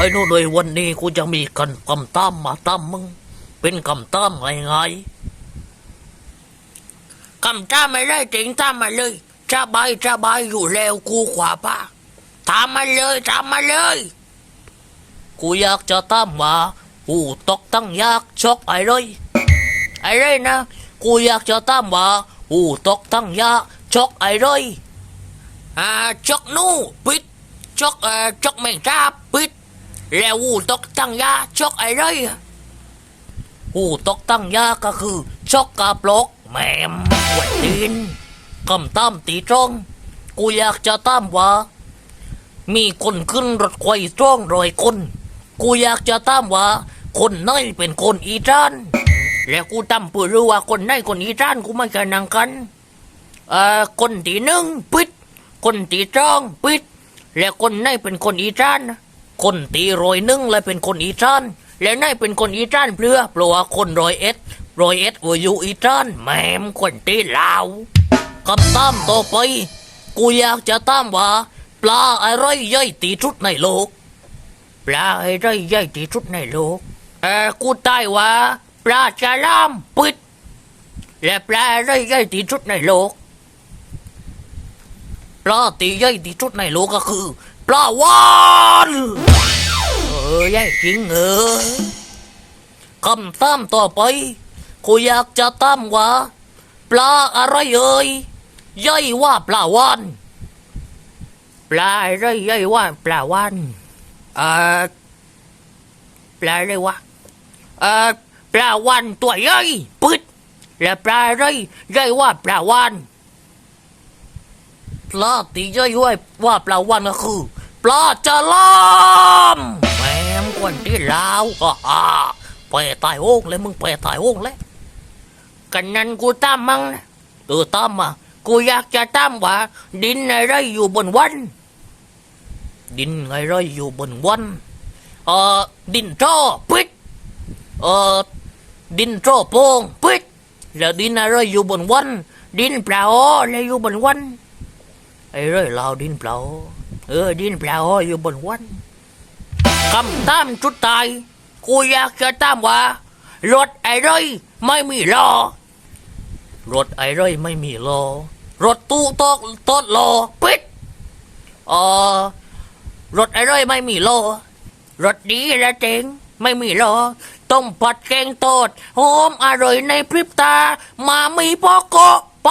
ไอ้นู่นเลยวันนี้กูจะมีกันกำตั้มมาตั้มมึง เป็นกำตั้มไงไงกำตั้มไม่ได้จริงตั้มมาเลยจะบายจะบายอยู่แล้วกูขวาป้าทำมาเลยทำมาเลย กูอยากจะตั้มว่ากูตกตั้งยากชกไอ้เลยไอ้เลยนะ กูอยากจะตั้มว่ากูตกตั้งยากชกไอ้เลยอ่าชกนู่ปิดชกเอ่อชกแมงจ้าปิด แล้วอูตกตั้งยาชกอ้ไรอะอูตกตั้งยาก็คือชกกาปลกแมมหวดดินกำตั้มตีตรงกูอยากจะตั้มว่า มีคนขึ้นรถไฟตรงรอยคน กูอยากจะตั้มว่า คนไหนเป็นคนอีจานแล้วกูตั้มเพื่อรู้ว่าคนไหนคนอีจานกูไม่เคยนั่งกันเอ่อคนที่หนึ่งปิด คนที่สองปิด และคนไหนเป็นคนอีสานนะ คนตีรอยนึ่งและเป็นคนอีสานและไหนเป็นคนอีสานเพื่อเพราะว่าคนรอยเอ็ดรอยเอ็ดว่าอยู่อีสานแม่มคนตีลาวคำตามต่อไป กูอยากจะตามว่า ปลาอะไรใหญ่ตีสุดในโลก ปลาอะไรใหญ่ที่สุดในโลกเออกูตายว่าปลาฉลามปิด และปลาอะไรใหญ่ที่สุดในโลกปลาตีใหญ่ที่สุดในโลกก็คือปลาวาน เออใหญ่จริงเออคำตามต่อไปกูอยากจะตามว่า ปลาอะไรเอ่ยใหญ่ว่าปลาวานปลาอะไรใหญ่ว่าปลาวานเอ่อปลาอะไรวะเอ่อปลาวานตัวใหญ่ปึ๊ดและปลาอะไรใหญ่ว่าปลาวานปลาตีย่อยว่าว่าปลาวันก็คือปลาจะลามแหมาวก็ฮ่าไปตายโอ่งเลยมึงไปตายโอ่งเลยกันนั้นกูตามมั้งนะเออตามมากูอยากจะตามว่า ดินอะไรอยู่บนวัน ดินอะไรอยู่บนวันเออดินโจ้ปิดเออดินโจ้โป่งปิดแล้วดินอะไรอยู่บนวัน ดินเปล่าอะไรอยู่บนวันไอ้เร่ยลาดินเปล่าเออดินเปล่าอยู่บนวันคำตามจุดตาย กูอยากจะตามว่ารถไอ้ร่ยไม่มีล้อรถไอ้ร่ยไม่มีล้อรถตู้ตกตดล้อปิดเออรถไอ้ร่ยไม่มีล้อรถดีและเจ๋งไม่มีล้อต้มผัดแกงโตดหอมอร่อยในพริบตา มามีพอเกาะไป